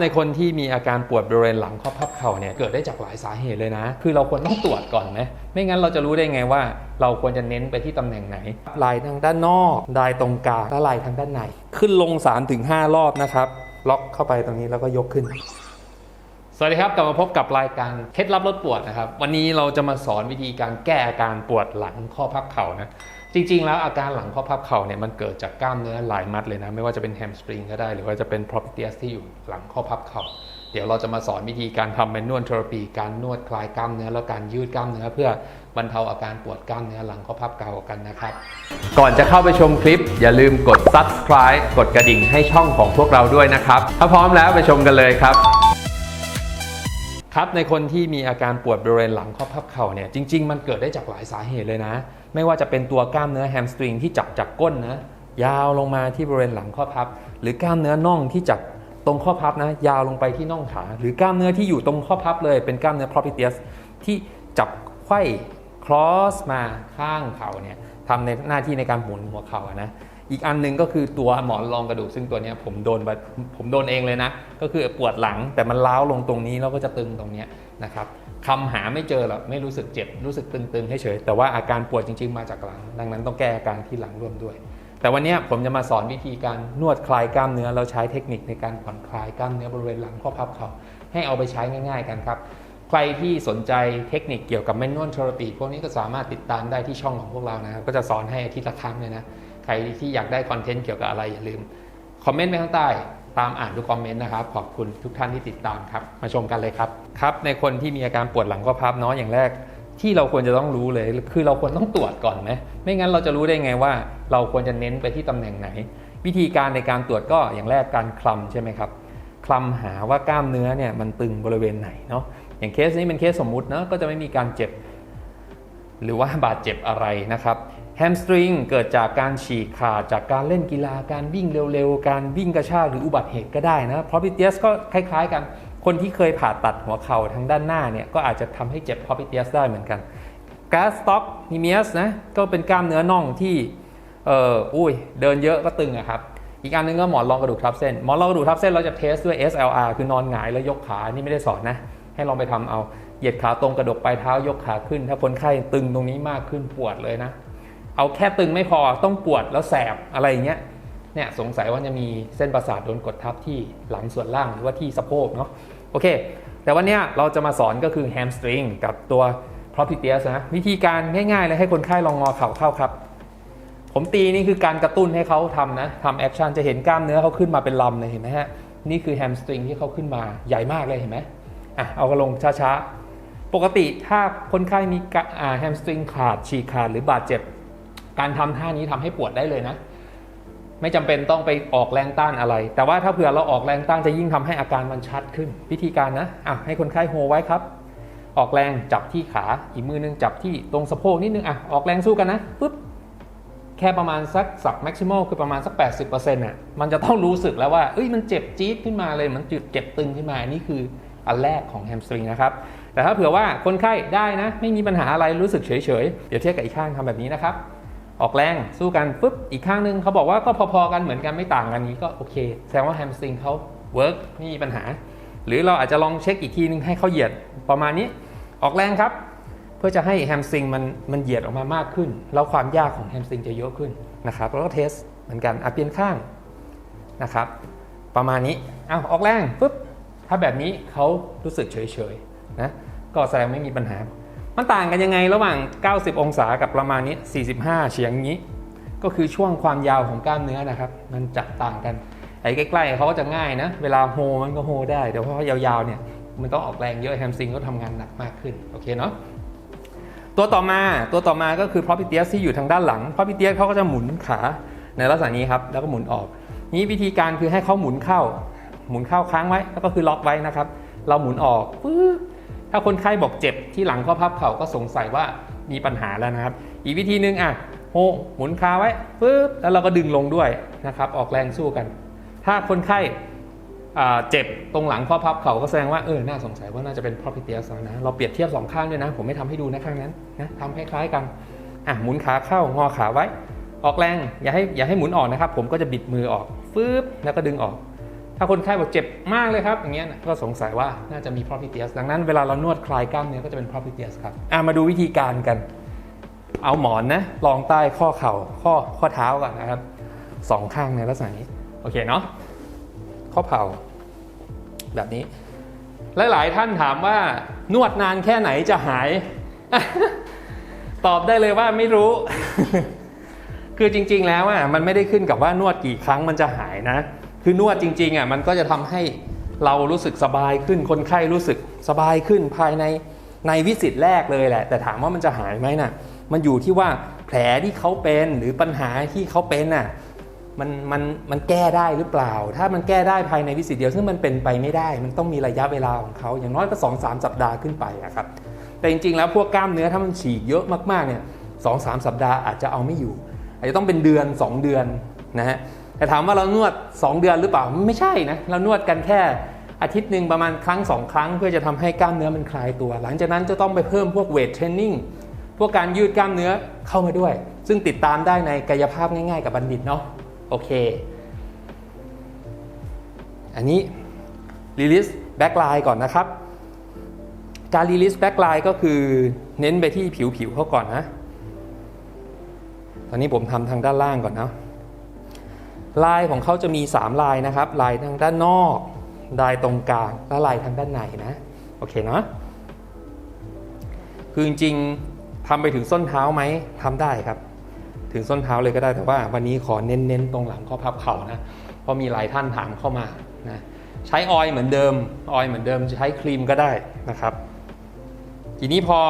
ในคนที่มีอาการปวดบริเวณหลังข้อพับเข่าเนี่ยเกิดได้จากหลายสาเหตุเลยนะ คือเราควรต้องตรวจก่อนไหมไม่งั้นเราจะรู้ได้ไงว่า เราควรจะเน้นไปที่ตำแหน่งไหน ลายทางด้านนอกลายตรงกลางและลายทางด้านใน ขึ้นลง 3-5 รอบนะครับ ล็อกเข้าไปตรงนี้แล้วก็ยกขึ้น สวัสดีครับกลับมาพบกับรายการเคล็ดลับลดปวดนะครับ วันนี้เราจะมาสอนวิธีการแก้อาการปวดหลังข้อพับเข่านะ จริง ๆ แล้วอาการหลังข้อพับเข่าเนี่ยมันเกิดจากกล้ามเนื้อหลายมัดเลยนะ ไม่ว่าจะเป็นแฮมสตริงก็ได้ หรือว่าจะเป็น proprioceptus ที่อยู่หลังข้อพับเข่า เดี๋ยวเราจะมาสอนวิธีการทำเป็นนวดเทอราปีการนวดคลายกล้ามเนื้อแล้วการยืดกล้ามเนื้อ เพื่อบรรเทาอาการปวดกล้ามเนื้อหลังข้อพับเข่ากันนะครับ ก่อนจะเข้าไปชมคลิป อย่าลืมกด subscribe กดกระดิ่งให้ช่องของพวกเราด้วยนะครับถ้าพร้อมแล้วไปชมกันเลยครับครับในคนที่มีอาการปวดบริเวณหลังข้อพับเข่าเนี่ยจริง ๆ มันเกิดได้จากหลายสาเหตุเลยนะ ไม่ว่าจะเป็นตัวกล้ามเนื้อแฮมสตริงที่จับจากก้นนะยาวลงมาที่บริเวณหลังข้อพับ หรือกล้ามเนื้อน่องที่จับตรงข้อพับนะยาวลงไปที่น่องขา หรือกล้ามเนื้อที่อยู่ตรงข้อพับเลยเป็นกล้ามเนื้อ proprioceptus ที่จับไขว้ cross มาข้างเข่าเนี่ยทำในหน้าที่ในการหมุนหัวเข่านะอีกอันหนึงก็คือตัวหมอนรองกระดูกซึ่งตัวนี้ผมโดนผมโดนเองเลยนะ ก็คือปวดหลังแต่มันล้าวลงตรงนี้แล้วก็จะตึงตรงนี้นะครับ คำหาไม่เจอหรอกไม่รู้สึกเจ็บรู้สึกตึงๆให้เฉยแต่ว่าอาการปวดจริง ๆ มาจากหลัง ดังนั้นต้องแก้อาการที่หลังร่วมด้วย แต่วันนี้ผมจะมาสอนวิธีการนวดคลายกล้ามเนื้อเราใช้เทคนิคในการผ่อนคลายกล้ามเนื้อบริเวณหลังข้อพับเขาให้เอาไปใช้ง่าย ๆ กันครับ ใครที่สนใจเทคนิคเกี่ยวกับแมนนวลเทอราปีพวกนี้ก็สามารถติดตามได้ที่ช่องของพวกเรานะครับก็จะสอนให้อาทิตย์ละครั้งเลยนะใครที่อยากได้คอนเทนต์เกี่ยวกับอะไรอย่าลืมคอมเมนต์ไว้ข้างใต้ ตามอ่านทุกคอมเมนต์นะครับ ขอบคุณทุกท่านที่ติดตามครับ มาชมกันเลยครับครับ ในคนที่มีอาการปวดหลังข้อพับเนาะอย่างแรก ที่เราควรจะต้องรู้เลย คือเราควรต้องตรวจก่อนไหมไม่งั้นเราจะรู้ได้ไงว่า เราควรจะเน้นไปที่ตำแหน่งไหน วิธีการในการตรวจก็อย่างแรกการคลำใช่ไหมครับคลำหาว่ากล้ามเนื้อเนี่ยมันตึงบริเวณไหนเนาะอย่างเคสนี้เป็นเคสสมมุตินะก็จะไม่มีการเจ็บ หรือว่าบาดเจ็บอะไรนะครับ แฮมสตริงเกิดจากการฉีกขาดจากการเล่นกีฬาการวิ่งเร็วๆ การวิ่งกระชากหรืออุบัติเหตุก็ได้นะเพราะพิเตียสก็คล้ายๆกัน คนที่เคยผ่าตัดหัวเข่าทางด้านหน้าเนี่ยก็อาจจะทำให้เจ็บพอพิเตียสได้เหมือนกันกาสต็อกนิเมียสนะก็เป็นกล้ามเนื้อน่องที่เอออุ้ยเดินเยอะก็ตึงอะครับ อีกอันหนึงก็หมอนรองกระดูกทับเส้น หมอนรองกระดูกทับเส้นเราจะเทสด้วย SLR คือนอนหงายแล้วยกขานี่ไม่ได้สอนนะให้ลองไปทำเอาเหยียดขาตรงกระดกปลายเท้ายกขาขึ้น ถ้าคนไข้ตึงตรงนี้มากขึ้นปวดเลยนะ เอาแค่ตึงไม่พอต้องปวดแล้วแสบอะไรอย่างเงี้ยเนี่ยสงสัยว่าจะมีเส้นประสาทโดนกดทับที่หลังส่วนล่างหรือว่าที่สะโพกเนาะโอเค แต่วันนี้เราจะมาสอนก็คือแฮมสตริงกับตัว proprioceptus นะวิธีการง่ายๆเลยให้คนไข้ลองงอเข่าเข้าครับ ผมตีนี่คือการกระตุ้นให้เขาทำนะทำแอคชั่นจะเห็นกล้ามเนื้อเขาขึ้นมาเป็นลำเลยเห็นไหมฮะนี่คือแฮมสตริงที่เขาขึ้นมาใหญ่มากเลยเห็นไหมอะเอากระลงช้าๆ ปกติถ้าคนไข้มีแฮมสตริงขาดฉีกขาดหรือบาดเจ็บ การทำท่านี้ทำให้ปวดได้เลยนะ ไม่จำเป็นต้องไปออกแรงต้านอะไร แต่ว่าถ้าเผื่อเราออกแรงต้านจะยิ่งทำให้อาการมันชัดขึ้น วิธีการนะอะให้คนไข้โฮไว้ครับ ออกแรงจับที่ขาอีกมือนึงจับที่ตรงสะโพกนิดนึงอะออกแรงสู้กันนะปุ๊บแค่ประมาณสักสับแม็กซิมอลคือประมาณสัก 80%น่ะมันจะต้องรู้สึกแล้วว่าเอ้ยมันเจ็บจี๊ดขึ้นมาเลยมันจุดเจ็บตึงขึ้นมานี่คืออันแรกของแฮมสตริงนะครับแต่ถ้าเผื่อว่าคนไข้ได้นะ ไม่มีปัญหาอะไรรู้สึกเฉยๆเดี๋ยวเทียบกับอีกข้างทำแบบนี้นะครับ ออกแรงสู้กันปุ๊บอีกข้างหนึงเขาบอกว่าก็พอๆกันเหมือนกันไม่ต่างกันนี้ก็โอเค แสดงว่าแฮมสตริงเขาเวิร์กไม่มีปัญหา หรือเราอาจจะลองเช็คอีกทีนึงให้เขาเหยียดประมาณนี้ ออกแรงครับ เพื่อจะให้แฮมสตริงมันมันเหยียดออกมามากขึ้น แล้วความยากของแฮมสตริงจะเยอะขึ้นนะครับแล้วก็เทสเหมือนกันอะเปลี่ยนข้างนะครับ ประมาณนี้อ้าวออกแรงปุ๊บถ้าแบบนี้เขารู้สึกเฉยๆนะก็แสดงไม่มีปัญหา มันต่างกันยังไงระหว่าง 90 องศากับประมาณนี้ 45 เฉียงนี้ ก็คือช่วงความยาวของกล้ามเนื้อนะครับ มันจะต่างกันไอ้ใกล้ๆเขาก็จะง่ายนะ เวลาโฮมันก็โฮได้แต่เพราะว่ายาวๆเนี่ยมันต้องออกแรงเยอะแฮมสตริงก็ทำงานหนักมากขึ้นโอเคเนาะตัวต่อมาตัวต่อมาก็คือ proprioceptus ที่อยู่ทางด้านหลัง proprioceptus เขาก็จะหมุนขาในลักษณะนี้ครับแล้วก็หมุนออก นี้วิธีการคือให้เขาหมุนเข้า หมุนเข้าค้างไว้แล้วก็คือล็อกไว้นะครับ เราหมุนออกปึ๊บ ถ้าคนไข้บอกเจ็บที่หลังข้อพับเข่าก็สงสัยว่ามีปัญหาแล้วนะครับ อีกวิธีหนึ่งอะโฮหมุนขาไว้ปึ๊บแล้วเราก็ดึงลงด้วยนะครับ ออกแรงสู้กัน ถ้าคนไข้เจ็บตรงหลังข้อพับเข่าก็แสดงว่าเออน่าสงสัยว่าน่าจะเป็น proprioceptus นะเราเปรียบเทียบสองข้างด้วยนะ ผมไม่ทำให้ดูนะข้างนั้นนะทำคล้ายๆกันอะหมุนขาเข้างอขาไว้ ออกแรงอย่าให้อย่าให้หมุนออกนะครับ ผมก็จะบิดมือออกฟืบแล้วก็ดึงออก ถ้าคนไข้บอกเจ็บมากเลยครับอย่างเงี้ยก็สงสัยว่าน่าจะมี propitious ดังนั้นเวลาเรานวดคลายกล้ามเนื้อก็จะเป็น propitious ครับอะมาดูวิธีการกัน เอาหมอนนะรองใต้ข้อเข่าข้อข้อเท้าก่อนนะครับสองข้างในลักษณะนี้โอเคเนาะข้อเข่าแบบนี้ หลาย ๆ ท่านถามว่านวดนานแค่ไหนจะหาย ตอบได้เลยว่าไม่รู้ คือจริง ๆ แล้วอะมันไม่ได้ขึ้นกับว่านวดกี่ครั้งมันจะหายนะ คือนวดจริงๆอะมันก็จะทำให้เรารู้สึกสบายขึ้นคนไข้รู้สึกสบายขึ้นภายในในวิสิตแรกเลยแหละ แต่ถามว่ามันจะหายไหมน่ะ มันอยู่ที่ว่าแผลที่เขาเป็นหรือปัญหาที่เขาเป็นน่ะมันมันมันแก้ได้หรือเปล่า ถ้ามันแก้ได้ภายในวิสิตเดียวซึ่งมันเป็นไปไม่ได้ มันต้องมีระยะเวลาของเขาอย่างน้อยก็สองสามสัปดาห์ขึ้นไปอะครับแต่จริงๆแล้วพวกกล้ามเนื้อถ้ามันฉีกเยอะมากๆเนี่ยสองสามสัปดาห์อาจจะเอาไม่อยู่ อาจจะต้องเป็นเดือน 2 เดือนนะฮะ แต่ถามว่าเรานวด 2 เดือนหรือเปล่าไม่ใช่นะเรานวดกันแค่อาทิตย์หนึ่งประมาณครั้ง 2 ครั้ง เพื่อจะทำให้กล้ามเนื้อมันคลายตัว หลังจากนั้นจะต้องไปเพิ่มพวกเวทเทรนนิ่งพวกการยืดกล้ามเนื้อเข้ามาด้วย ซึ่งติดตามได้ในกายภาพง่ายๆ กับบัณฑิตเนาะโอเค อันนี้ release backline ก่อนนะครับ การ release backline ก็คือเน้นไปที่ผิวๆเขาก่อนนะ ตอนนี้ผมทำทางด้านล่างก่อนนะ ลายของเขาจะมี 3 ลายนะครับ ลายทางด้านนอก ลายตรงกลาง และลายทางด้านในนะ โอเคเนาะ คือจริงๆทำไปถึงส้นเท้าไหมทำได้ครับ ถึงส้นเท้าเลยก็ได้ แต่ว่าวันนี้ขอเน้นๆตรงหลังข้อพับเข่านะ เพราะมีหลายท่านถามเข้ามานะ ใช้ออยล์เหมือนเดิม ออยล์เหมือนเดิมจะใช้ครีมก็ได้นะครับ ทีนี้พอ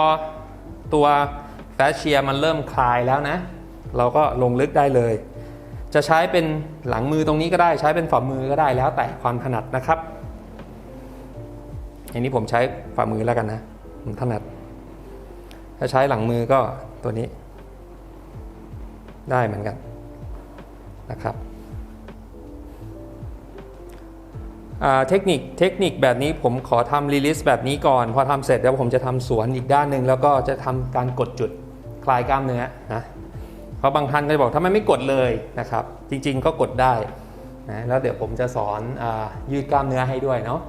ตัวแฟชเชียร์มันเริ่มคลายแล้วนะ เราก็ลงลึกได้เลย จะใช้เป็นหลังมือตรงนี้ก็ได้ใช้เป็นฝ่ามือก็ได้แล้วแต่ความถนัดนะครับ อันนี้ผมใช้ฝ่ามือแล้วกันนะผมถนัด ถ้าใช้หลังมือก็ตัวนี้ ได้เหมือนกันนะครับเทคนิคเทคนิคแบบนี้ผมขอทำรีลิสแบบนี้ก่อน พอทำเสร็จแล้วผมจะทำสวนอีกด้านหนึ่งแล้วก็จะทำการกดจุดคลายกล้ามเนื้อนะ เพราะบางท่านก็จะบอกทำไมไม่กดเลยนะครับ จริงๆก็กดได้นะแล้วเดี๋ยวผมจะสอนอยืดกล้ามเนื้อให้ด้วยเนาะ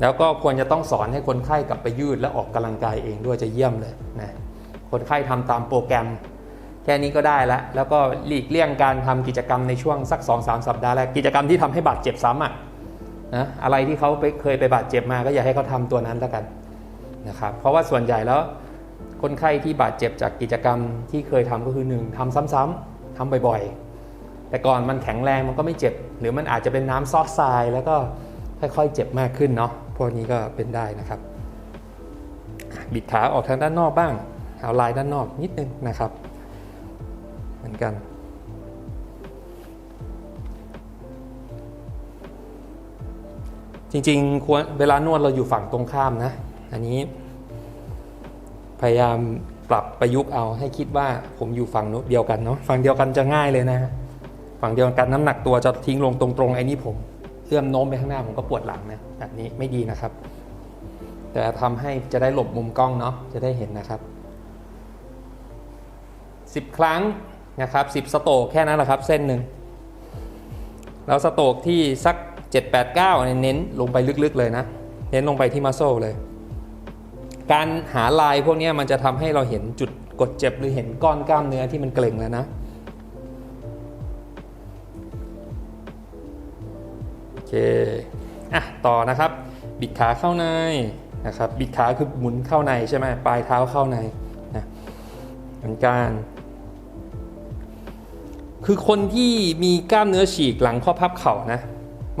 แล้วก็ควรจะต้องสอนให้คนไข้กลับไปยืดและออกกำลังกายเองด้วยจะเยี่ยมเลยนะคนไข้ทำตามโปรแกรม แค่นี้ก็ได้แล้ว แล้วก็หลีกเลี่ยงการทำกิจกรรมในช่วงสัก 2-3 สัปดาห์แรกกิจกรรมที่ทำให้บาดเจ็บซ้ำอะนะอะไรที่เขาไปเคยไปบาดเจ็บมาก็อย่าให้เขาทำตัวนั้นแล้วกันนะครับเพราะว่าส่วนใหญ่แล้ว คนไข้ที่บาดเจ็บจากกิจกรรมที่เคยทำก็คือหนึ่งทำซ้ำๆทำบ่อยๆ แต่ก่อนมันแข็งแรงมันก็ไม่เจ็บ หรือมันอาจจะเป็นน้ำซอสทราย แล้วก็ค่อยๆ เจ็บมากขึ้นเนาะพวกนี้ก็เป็นได้นะครับ บิดขาออกทางด้านนอกบ้างเอาลายด้านนอกนิดนึงนะครับ เหมือนกัน จริงๆควรเวลานวดเราอยู่ฝั่งตรงข้ามนะ อันนี้ พยายามปรับประยุกต์เอาให้คิดว่าผมอยู่ฝั่งนู้นเดียวกันเนาะฝั่งเดียวกันจะง่ายเลยนะฝั่งเดียวกันน้ำหนักตัวจะทิ้งลงตรงๆไอ้นี่ผมเอื้อมโน้มไปข้างหน้าผมก็ปวดหลังนะแบบนี้ไม่ดีนะครับ แต่ทำให้จะได้หลบมุมกล้องเนาะจะได้เห็นนะครับ 10 ครั้งนะครับ10 สโตกแค่นั้นแหละครับ เส้นหนึ่งแล้วสโตกที่สัก 7 8 9เนี่ยเน้นลงไปลึกๆเลยนะ เน้นลงไปที่มัสโซเลย การหาลายพวกนี้มันจะทำให้เราเห็นจุดกดเจ็บหรือเห็นก้อนกล้ามเนื้อที่มันเกร็งแล้วนะโอเคอะต่อนะครับ บิดขาเข้าในนะครับบิดขาคือหมุนเข้าในใช่ไหมปลายเท้าเข้าในนะเหมือนกันคือคนที่มีกล้ามเนื้อฉีกหลังข้อพับเข่านะ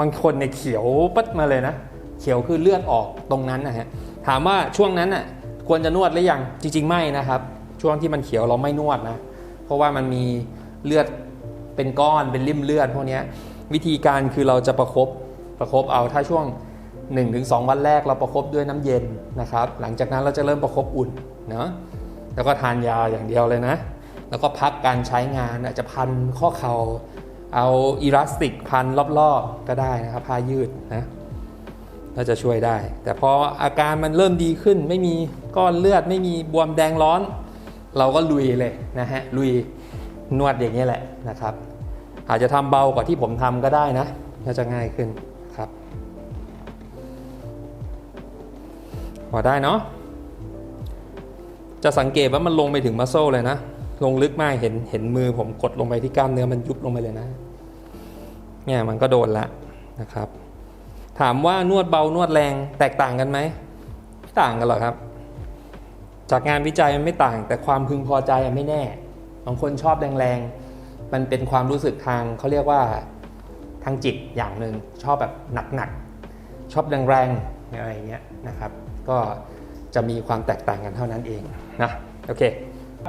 บางคนในยเขียวปัดมาเลยนะ เขียวคือเลือดออกตรงนั้นนะฮะ ถามว่าช่วงนั้นน่ะควรจะนวดหรือยังจริง ๆ ไม่นะครับ ช่วงที่มันเขียวเราไม่นวดนะ เพราะว่ามันมีเลือดเป็นก้อนเป็นริ่มเลือดพวกนี้วิธีการคือเราจะประครบประครบเอาถ้าช่วง 1-2 วันแรกเราประครบด้วยน้ำเย็นนะครับ หลังจากนั้นเราจะเริ่มประครบอุ่นเนาะแล้วก็ทานยาอย่างเดียวเลยนะ แล้วก็พักการใช้งานอาจจะพันข้อเขา่าเอาอีลาสติกพันรอบๆก็ได้นะครับผ้ายืดนะ ก็จะช่วยได้ แต่พออาการมันเริ่มดีขึ้น ไม่มีก้อนเลือดไม่มีบวมแดงร้อน เราก็ลุยเลยนะฮะลุยนวดอย่างนี้แหละนะครับ อาจจะทำเบากว่าที่ผมทำก็ได้นะก็จะง่ายขึ้นครับพอได้เนาะจะสังเกตว่ามันลงไปถึงมัสโซเลยนะ ลงลึกมากเห็นเห็นมือผมกดลงไปที่กล้ามเนื้อมันยุบลงไปเลยนะเนี่ยมันก็โดนละนะครับ ถามว่านวดเบานวดแรงแตกต่างกันไหมไม่ต่างกันหรอกครับ จากงานวิจัยมันไม่ต่าง แต่ความพึงพอใจอะไม่แน่บางคนชอบแรงๆมันเป็นความรู้สึกทางเขาเรียกว่าทางจิตอย่างหนึ่งชอบแบบหนักๆชอบแรงๆอะไรเงี้ยนะครับ ก็จะมีความแตกต่างกันเท่านั้นเองนะโอเค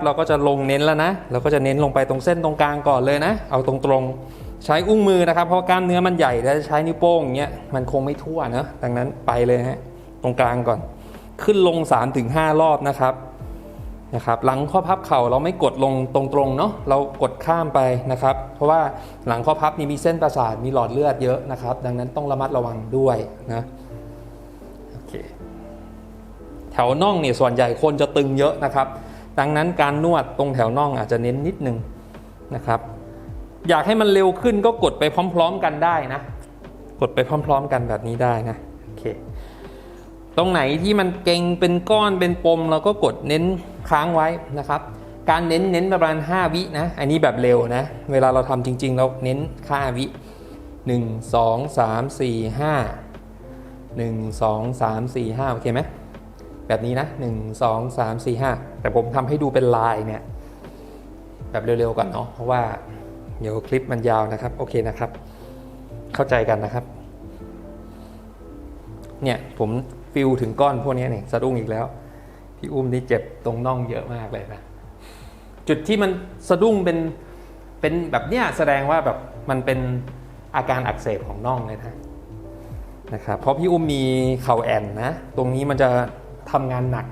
เราก็จะลงเน้นแล้วนะ เราก็จะเน้นลงไปตรงเส้นตรงกลางก่อนเลยนะ เอาตรงๆ ใช้อุ้งมือนะครับ เพราะกล้ามเนื้อมันใหญ่แล้วใช้นิ้วโป้งอย่างเงี้ยมันคงไม่ทั่วเนอะดังนั้นไปเลยฮะตรงกลางก่อน ขึ้นลง 3-5 รอบนะครับนะครับหลังข้อพับเข่าเราไม่กดลงตรงๆเนาะเรากดข้ามไปนะครับ เพราะว่าหลังข้อพับนี่มีเส้นประสาทมีหลอดเลือดเยอะนะครับ ดังนั้นต้องระมัดระวังด้วยนะโอเคแถวน่องเนี่ยส่วนใหญ่คนจะตึงเยอะนะครับ ดังนั้นการนวดตรงแถวน่องอาจจะเน้นนิดนึงนะครับ อยากให้มันเร็วขึ้นก็กดไปพร้อม ๆ กันได้นะ กดไปพร้อม ๆ กันแบบนี้ได้นะโอเคตรงไหนที่มันเกร็งเป็นก้อนเป็นปมเราก็กดเน้นค้างไว้นะครับ การเน้นเน้นประมาณ 5 วินะ อันนี้แบบเร็วนะ เวลาเราทำจริง ๆ เราเน้นค่าวิ 1 2 3 4 5 1 2 3 4 5โอเคไหมแบบนี้นะ 1 2 3 4 5 แต่ผมทำให้ดูเป็นลายเนี่ย แบบเร็วๆก่อนเนาะเพราะว่า เดี๋ยวคลิปมันยาวนะครับ โอเคนะครับ เข้าใจกันนะครับ เนี่ยผมฟิลถึงก้อนพวกนี้เนี่ยสะดุ้งอีกแล้วพี่อุ้มนี่เจ็บตรงน่องเยอะมากเลยนะจุดที่มันสะดุ้งเป็นเป็นแบบเนี้ยแสดงว่าแบบมันเป็นอาการอักเสบของน่องเลยนะนะครับเพราะพี่อุ้มมีเข่าแอนนะ ตรงนี้มันจะทำงานหนัก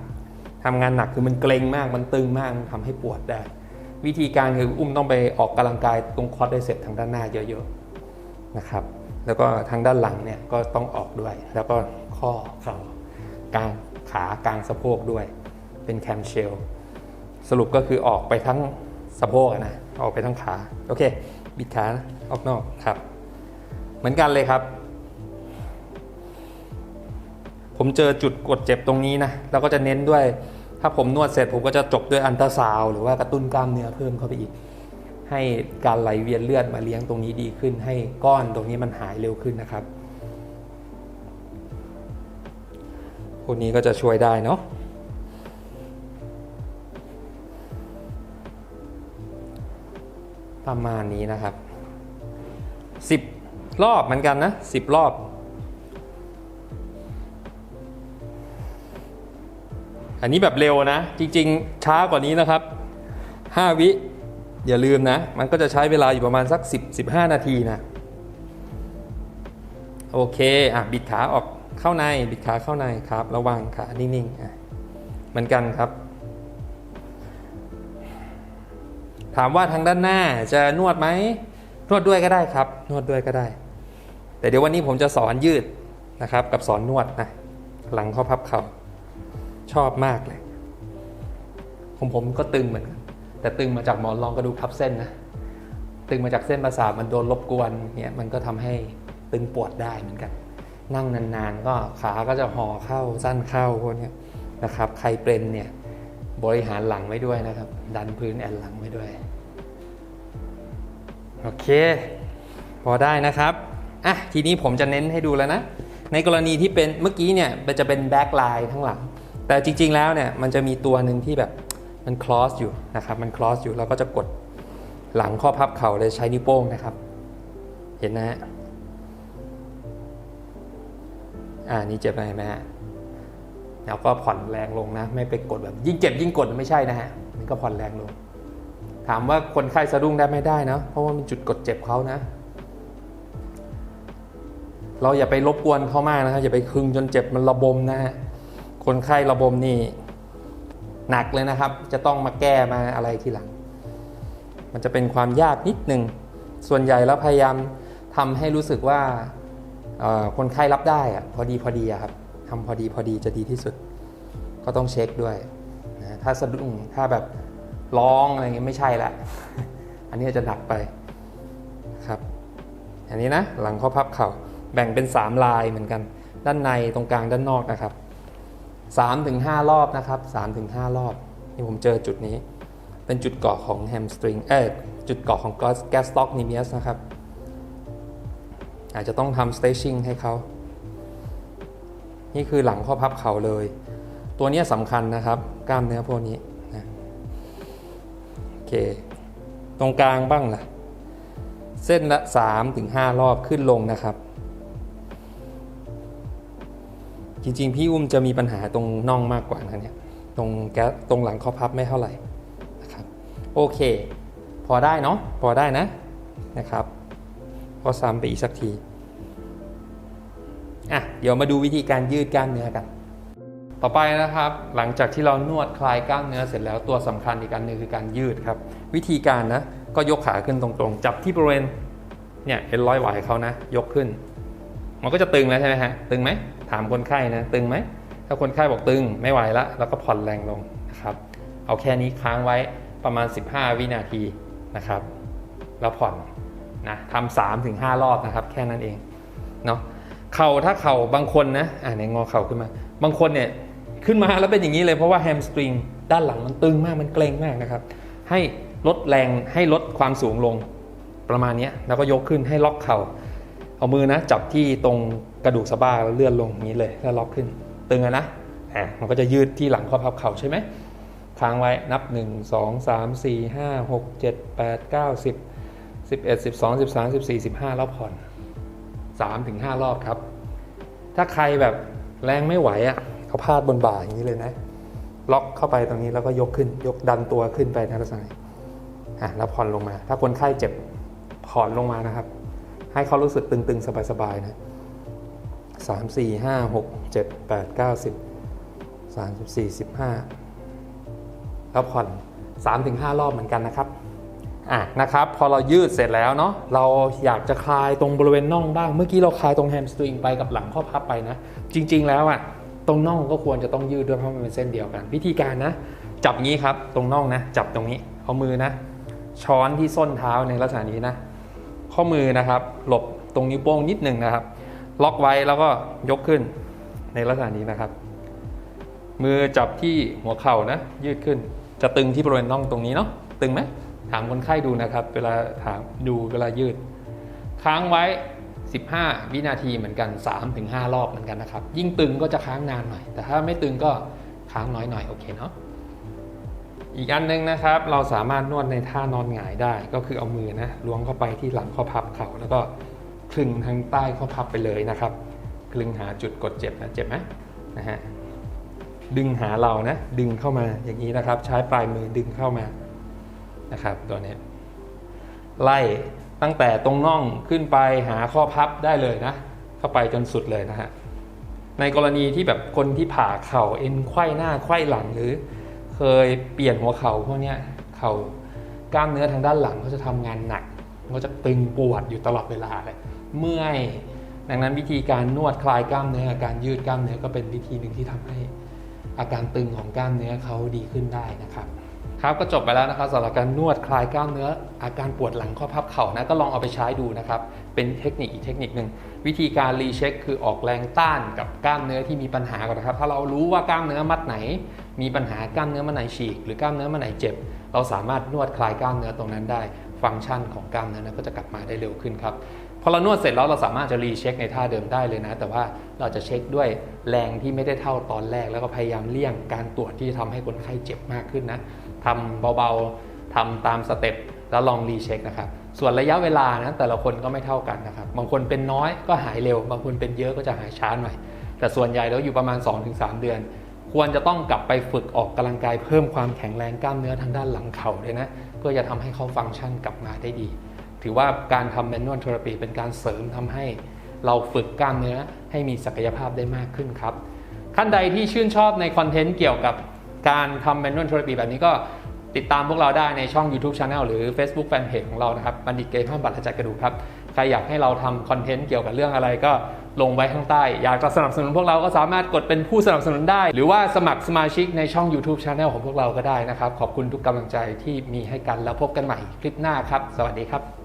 ทำงานหนักคือมันเกร็งมากมันตึงมากมันทำให้ปวดได้ วิธีการคืออุ้มต้องไปออกกำลังกายตรงคอร์ดไดเซ็ปทางด้านหน้าเยอะๆนะครับ แล้วก็ทางด้านหลังเนี่ยก็ต้องออกด้วย แล้วก็ข้อเข่ากลางขากลางสะโพกด้วย เป็นแคมเชลสรุปก็คือออกไปทั้งสะโพกนะออกไปทั้งขาโอเค บิดขาออกนอกครับ เหมือนกันเลยครับ ผมเจอจุดกดเจ็บตรงนี้นะ แล้วก็จะเน้นด้วย ถ้าผมนวดเสร็จผมก็จะจบด้วยอันตราซาวหรือว่ากระตุ้นกล้ามเนื้อเพิ่มเข้าไปอีก ให้การไหลเวียนเลือดมาเลี้ยงตรงนี้ดีขึ้น ให้ก้อนตรงนี้มันหายเร็วขึ้นนะครับพวกนี้ก็จะช่วยได้เนาะประมาณนี้นะครับ 10 รอบเหมือนกันนะ 10 รอบ อันนี้แบบเร็วนะ จริง ๆ ช้ากว่านี้นะครับ 5 วิอย่าลืมนะ มันก็จะใช้เวลาอยู่ประมาณสัก 10 15 นาทีนะ โอเค อะ บิดขาออกเข้าใน บิดขาเข้าในครับ ระวังขานิ่งๆอะเหมือนกันครับ ถามว่าทางด้านหน้าจะนวดไหม นวดด้วยก็ได้ครับ นวดด้วยก็ได้ แต่เดี๋ยววันนี้ผมจะสอนยืดนะครับ กับสอนนวดนะ หลังข้อพับเข่า ชอบมากเลยของผมก็ตึงเหมือนกันแต่ตึงมาจากหมอนรองกระดูกทับเส้นนะตึงมาจากเส้นประสาทมันโดนรบกวนเนี่ยมันก็ทำให้ตึงปวดได้เหมือนกัน นั่งนานๆ ก็ขาก็จะห่อเข้าสั้นเข้าพวกเนี้ยนะครับ ใครเป็นเนี่ยบริหารหลังไว้ด้วยนะครับ ดันพื้นแอนหลังไว้ด้วย โอเค พอได้นะครับอะทีนี้ผมจะเน้นให้ดูแล้วนะ ในกรณีที่เป็นเมื่อกี้เนี่ยจะเป็นแบ็คไลน์ทั้งหลัง แต่จริง ๆ แล้วเนี่ยมันจะมีตัวหนึ่งที่แบบมันคลอสอยู่นะครับมันคลอสอยู่เราก็จะกดหลังข้อพับเข่าเลยใช้นิ้วโป้งนะครับ เห็นนะฮะอ่านี่เจ็บไหมฮะแล้วก็ผ่อนแรงลงนะ ไม่ไปกดแบบยิ่งเจ็บยิ่งกดไม่ใช่นะฮะมันก็ผ่อนแรงลง ถามว่าคนไข้สะดุ้งได้ไม่ได้นะเพราะว่ามันจุดกดเจ็บเขานะ เราอย่าไปรบกวนเขามากนะครับอย่าไปคึงจนเจ็บมันระบมนะฮะ คนไข้ระบมนี่หนักเลยนะครับ จะต้องมาแก้มาอะไรทีหลัง มันจะเป็นความยากนิดหนึ่งส่วนใหญ่แล้วพยายามทำให้รู้สึกว่าคนไข้รับได้อะพอดีพอดีครับทำพอดีพอดีจะดีที่สุด ก็ต้องเช็คด้วยนะถ้าสะดุ้งถ้าแบบร้องอะไรเงี้ยไม่ใช่ละ อันนี้จะหนักไปครับ อันนี้นะหลังข้อพับเข่าแบ่งเป็น 3 ลายเหมือนกัน ด้านในตรงกลางด้านนอกนะครับ 3ถึง5รอบนะครับ3ถึง5รอบ นี่ผมเจอจุดนี้ เป็นจุดเกาะของแฮมสตริงเออจุดเกาะของแกสต็อกนิเมียสนะครับ อาจจะต้องทำ staging ให้เขา นี่คือหลังข้อพับเข่าเลย ตัวนี้สำคัญนะครับ กล้ามเนื้อพวกนี้นะโอเค ตรงกลางบ้างล่ะ เส้นละ3ถึง5รอบขึ้นลงนะครับ จริงๆ พี่อุ้มจะมีปัญหาตรงน่องมากกว่านะเนี่ยตรงแก๊สตรงหลังข้อพับไม่เท่าไหร่นะครับโอเค พอได้เนาะพอได้นะนะครับพอซ้ำไปอีกสักทีอะเดี๋ยวมาดูวิธีการยืดกล้ามเนื้อกัน ต่อไปนะครับ หลังจากที่เรานวดคลายกล้ามเนื้อเสร็จแล้วตัวสำคัญอีกอันหนึ่งคือการยืดครับ วิธีการนะก็ยกขาขึ้นตรงๆ จับที่บริเวณเนี่ยเอ็นร้อยไหวเขานะ ยกขึ้น มันก็จะตึงแล้วใช่ไหมฮะตึงไหมถามคนไข้นะตึงไหมถ้าคนไข้บอกตึงไม่ไหวละแล้วก็ผ่อนแรงลงนะครับเอาแค่นี้ค้างไว้ประมาณ 15 วินาทีนะครับแล้วผ่อนนะทำสามถึงห้ารอบนะครับแค่นั้นเองเนาะเข่าถ้าเข่าบางคนนะอ่าในงอเข่าขึ้นมา บางคนเนี่ยขึ้นมาแล้วเป็นอย่างนี้เลยเพราะว่าแฮมสตริงด้านหลังมันตึงมากมันเกร็งมากนะครับ ให้ลดแรงให้ลดความสูงลงประมาณนี้แล้วก็ยกขึ้นให้ล็อกเข่า เอามือนะจับที่ตรงกระดูกสะบ้าแล้วเลื่อนลงอย่างนี้เลยแล้วล็อกขึ้น ตึงอะนะอะมันก็จะยืดที่หลังข้อพับเข่าใช่ไหมค้างไว้นับ 1 2 3 4 5 6 7 8 9 10 11 12 13 14 15แล้วผ่อน3ถึง5รอบครับ ถ้าใครแบบแรงไม่ไหวอะเขาพาดบนบ่าอย่างนี้เลยนะ ล็อกเข้าไปตรงนี้แล้วก็ยกขึ้น ยกดันตัวขึ้นไปนะลักษณะอะแล้วผ่อนลงมา ถ้าคนไข้เจ็บผ่อนลงมานะครับ ให้เขารู้สึกตึง ๆ สบาย ๆ นะสามสี่ห้าหกเจ็ดแปดเก้าสิบสามสิบสี่สิบห้าแล้วผ่อนสามถึงห้ารอบเหมือนกันนะครับอะนะครับพอเรายืดเสร็จแล้วเนาะเราอยากจะคลายตรงบริเวณน่องบ้าง เมื่อกี้เราคลายตรงแฮมสตริงไปกับหลังข้อพับไปนะ จริง ๆ แล้วอะตรงน่องก็ควรจะต้องยืดด้วยเพราะมันเป็นเส้นเดียวกัน วิธีการนะ จับงี้ครับตรงน่องนะ จับตรงนี้เอามือนะ ช้อนที่ส้นเท้าในลักษณะนี้นะ ข้อมือนะครับ หลบตรงนิ้วโป้งนิดหนึ่งนะครับ ล็อกไว้แล้วก็ยกขึ้นในลักษณะนี้นะครับ มือจับที่หัวเข่านะ ยืดขึ้น จะตึงที่บริเวณน่องตรงนี้เนาะตึงไหมถามคนไข้ดูนะครับ เวลาถามดูเวลายืด ค้างไว้ 15 วินาทีเหมือนกัน 3-5 รอบเหมือนกันนะครับ ยิ่งตึงก็จะค้างนานหน่อย แต่ถ้าไม่ตึงก็ค้างน้อยหน่อยโอเคเนาะ อีกอันหนึงนะครับ เราสามารถนวดในท่านอนหงายได้ ก็คือเอามือนะล้วงเข้าไปที่หลังข้อพับเข่าแล้วก็คลึงทางใต้ข้อพับไปเลยนะครับ คลึงหาจุดกดเจ็บนะเจ็บไหมนะฮะดึงหาเรานะ ดึงเข้ามาอย่างนี้นะครับ ใช้ปลายมือดึงเข้ามานะครับตัวนี้ ไล่ตั้งแต่ตรงน่องขึ้นไปหาข้อพับได้เลยนะ เข้าไปจนสุดเลยนะฮะในกรณีที่แบบคนที่ผ่าเข่าเอ็นไขว้หน้าไขว้หลังหรือ เคยเปลี่ยนหัวเข่าพวกนี้เข่ากล้ามเนื้อทางด้านหลังเขาจะทำงานหนักเขาจะตึงปวดอยู่ตลอดเวลาเลยเมื่อยดังนั้นวิธีการนวดคลายกล้ามเนื้อการยืดกล้ามเนื้อก็เป็นวิธีหนึ่งที่ทำให้อาการตึงของกล้ามเนื้อเขาดีขึ้นได้นะครับครับก็จบไปแล้วนะครับสำหรับการนวดคลายกล้ามเนื้อ อาการปวดหลังข้อพับเข่านะก็ลองเอาไปใช้ดูนะครับ เป็นเทคนิคอีกเทคนิคหนึ่งวิธีการรีเช็คคือออกแรงต้านกับกล้ามเนื้อที่มีปัญหาก่อนนะครับ ถ้าเรารู้ว่ากล้ามเนื้อมัดไหน มีปัญหากล้ามเนื้อมัดไหนฉีก หรือกล้ามเนื้อมัดไหนเจ็บ เราสามารถนวดคลายกล้ามเนื้อตรงนั้นได้ ฟังก์ชันของกล้ามเนื้อนั้นก็จะกลับมาได้เร็วขึ้นครับพอเรานวดเสร็จแล้วเราสามารถจะรีเช็คในท่าเดิมได้เลยนะ แต่ว่าเราจะเช็คด้วยแรงที่ไม่ได้เท่าตอนแรก แล้วก็พยายามเลี่ยงการตรวจที่จะทำให้คนไข้เจ็บมากขึ้นนะทำเบาๆทำตามสเต็ปแล้วลองรีเช็คนะครับส่วนระยะเวลานะแต่ละคนก็ไม่เท่ากันนะครับบางคนเป็นน้อยก็หายเร็ว บางคนเป็นเยอะก็จะหายช้าหน่อยแต่ส่วนใหญ่แล้วอยู่ประมาณ 2-3 เดือน ควรจะต้องกลับไปฝึกออกกำลังกายเพิ่มความแข็งแรงกล้ามเนื้อทางด้านหลังเข่าด้วยนะ เพื่อจะทำให้เขาฟังก์ชันกลับมาได้ดี ถือว่าการทำแมนนวลเทอราปีเป็นการเสริมทำให้เราฝึกกล้ามเนื้อให้มีศักยภาพได้มากขึ้นครับท่านใดที่ชื่นชอบในคอนเทนต์เกี่ยวกับการทำแมนนวลเทอราปีแบบนี้ก็ติดตามพวกเราได้ในช่อง YouTube Channel หรือ Facebook Fanpage ของเรานะครับบัณฑิตเกย์ห้ามบัตรจัดกระดูกครับ ใครอยากให้เราทำคอนเทนต์เกี่ยวกับเรื่องอะไรก็ ลงไว้ข้างใต้ อยากจะสนับสนุนพวกเราก็สามารถกดเป็นผู้สนับสนุนได้ หรือว่าสมัครสมาชิกในช่อง YouTube Channel ของพวกเราก็ได้นะครับ ขอบคุณทุกกำลังใจที่มีให้กันแล้วพบกันใหม่คลิปหน้าครับ สวัสดีครับ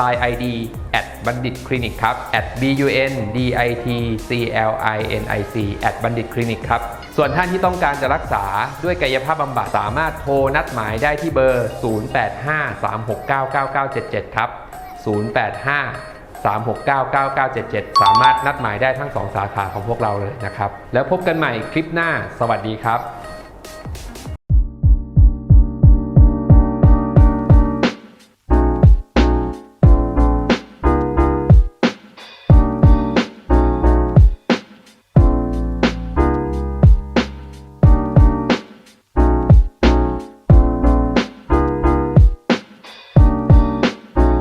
Line ID at บัณฑิตคลินิกครับ at b u n d i t c l i n i c at บัณฑิตคลินิกครับ ส่วนท่านที่ต้องการจะรักษาด้วยกายภาพบำบัดสามารถโทรนัดหมายได้ที่เบอร์ 0853699977 ครับ 085 3699977 สามารถนัดหมายได้ทั้ง 2 สาขาของพวกเราเลยนะครับ แล้วพบกันใหม่คลิปหน้า สวัสดีครับ